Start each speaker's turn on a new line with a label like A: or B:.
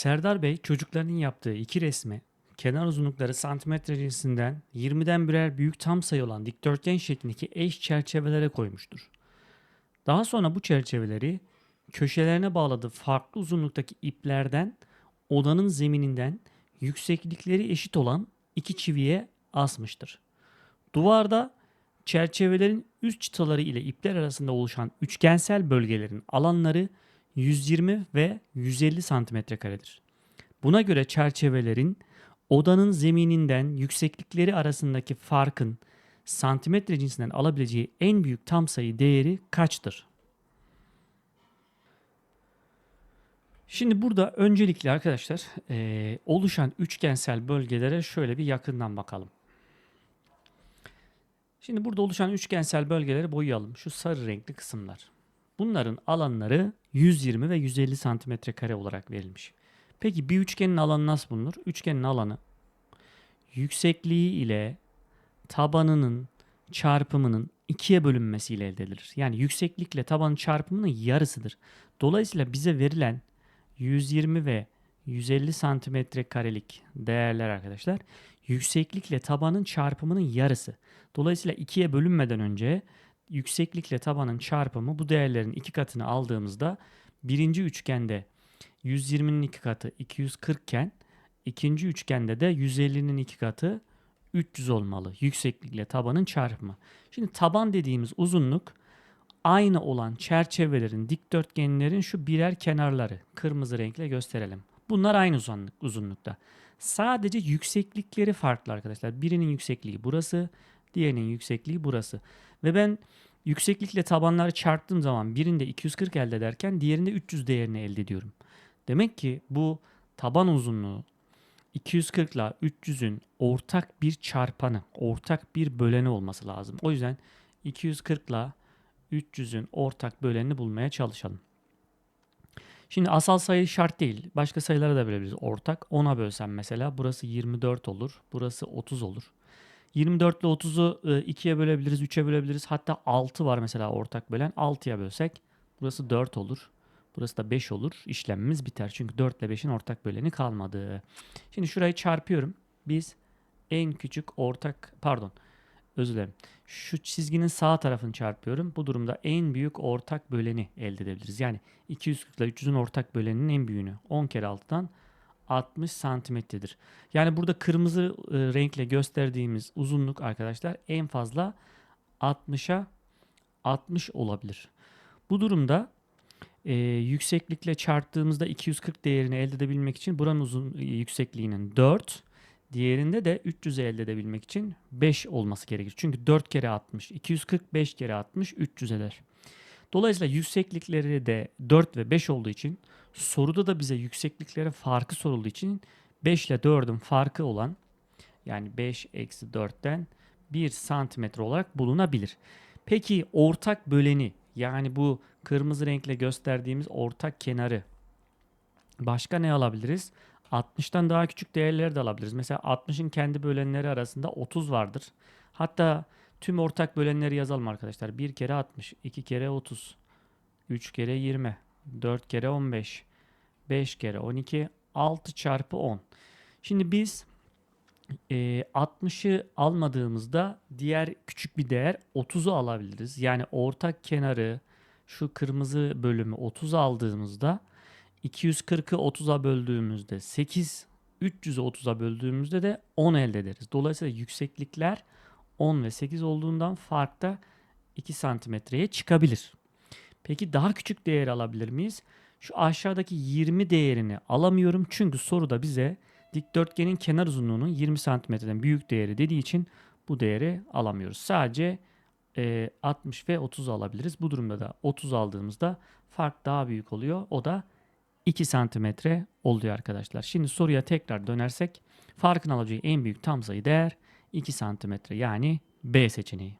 A: Serdar Bey çocuklarının yaptığı iki resmi kenar uzunlukları santimetre cinsinden 20'den birer büyük tam sayı olan dikdörtgen şeklindeki eş çerçevelere koymuştur. Daha sonra bu çerçeveleri köşelerine bağladığı farklı uzunluktaki iplerden odanın zemininden yükseklikleri eşit olan iki çiviye asmıştır. Duvarda çerçevelerin üst çıtaları ile ipler arasında oluşan üçgensel bölgelerin alanları 120 ve 150 santimetre karedir. Buna göre çerçevelerin odanın zemininden yükseklikleri arasındaki farkın santimetre cinsinden alabileceği en büyük tam sayı değeri kaçtır? Şimdi burada öncelikle arkadaşlar eee, oluşan üçgensel bölgelere şöyle bir yakından bakalım. Şimdi burada oluşan üçgensel bölgeleri boyayalım. Şu sarı renkli kısımlar. Bunların alanları 120 ve 150 santimetre kare olarak verilmiş. Peki bir üçgenin alanı nasıl bulunur? Üçgenin alanı yüksekliği ile tabanının çarpımının ikiye bölünmesiyle elde edilir. Yani yükseklikle tabanın çarpımının yarısıdır. Dolayısıyla bize verilen 120 ve 150 santimetre karelik değerler arkadaşlar yükseklikle tabanın çarpımının yarısı. Dolayısıyla ikiye bölünmeden önce yükseklikle tabanın çarpımı bu değerlerin iki katını aldığımızda birinci üçgende 120'nin iki katı 240 iken ikinci üçgende de 150'nin iki katı 300 olmalı. Yükseklikle tabanın çarpımı. Şimdi taban dediğimiz uzunluk aynı olan çerçevelerin, dikdörtgenlerin şu birer kenarları kırmızı renkle gösterelim. Bunlar aynı uzunluk, uzunlukta. Sadece yükseklikleri farklı arkadaşlar. Birinin yüksekliği burası, diğerinin yüksekliği burası. Ve ben yükseklikle tabanları çarptığım zaman birinde 240 elde ederken diğerinde 300 değerini elde ediyorum. Demek ki bu taban uzunluğu 240 ile 300'ün ortak bir çarpanı, ortak bir böleni olması lazım. O yüzden 240 ile 300'ün ortak bölenini bulmaya çalışalım. Şimdi asal sayı şart değil. Başka sayılara da bölebiliriz. Ortak 10'a bölsem mesela burası 24 olur. Burası 30 olur. 24 ile 30'u 2'ye bölebiliriz, 3'e bölebiliriz. Hatta 6 var mesela ortak bölen. 6'ya bölsek burası 4 olur. Burası da 5 olur. İşlemimiz biter. Çünkü 4 ile 5'in ortak böleni kalmadı. Şimdi şurayı çarpıyorum. Biz en küçük ortak pardon özür dilerim. Şu çizginin sağ tarafını çarpıyorum. Bu durumda en büyük ortak böleni elde edebiliriz. Yani 240 ile 300'ün ortak böleninin en büyüğünü 10 kere 6'dan 60 santimetredir. Yani burada kırmızı e, renkle gösterdiğimiz uzunluk arkadaşlar en fazla 60'a 60 olabilir. Bu durumda e, yükseklikle çarptığımızda 240 değerini elde edebilmek için buranın uzun e, yüksekliğinin 4, diğerinde de 300'ü elde edebilmek için 5 olması gerekir. Çünkü 4 kere 60, 245 kere 60 300 eder. Dolayısıyla yükseklikleri de 4 ve 5 olduğu için soruda da bize yükseklikleri farkı sorulduğu için 5 ile 4'ün farkı olan yani 5 eksi 4'ten 1 santimetre olarak bulunabilir. Peki ortak böleni yani bu kırmızı renkle gösterdiğimiz ortak kenarı başka ne alabiliriz? 60'tan daha küçük değerleri de alabiliriz. Mesela 60'ın kendi bölenleri arasında 30 vardır. Hatta tüm ortak bölenleri yazalım arkadaşlar. 1 kere 60, 2 kere 30, 3 kere 20, 4 kere 15, 5 kere 12, 6 çarpı 10. Şimdi biz e, 60'ı almadığımızda diğer küçük bir değer 30'u alabiliriz. Yani ortak kenarı şu kırmızı bölümü 30 aldığımızda 240'ı 30'a böldüğümüzde 8, 300'ü 30'a böldüğümüzde de 10 elde ederiz. Dolayısıyla yükseklikler 10 ve 8 olduğundan fark da 2 santimetreye çıkabilir. Peki daha küçük değer alabilir miyiz? Şu aşağıdaki 20 değerini alamıyorum çünkü soruda bize dikdörtgenin kenar uzunluğunun 20 santimetreden büyük değeri dediği için bu değeri alamıyoruz. Sadece e, 60 ve 30 alabiliriz. Bu durumda da 30 aldığımızda fark daha büyük oluyor. O da 2 santimetre oluyor arkadaşlar. Şimdi soruya tekrar dönersek farkın alacağı en büyük tam sayı değer 2 santimetre yani B seçeneği.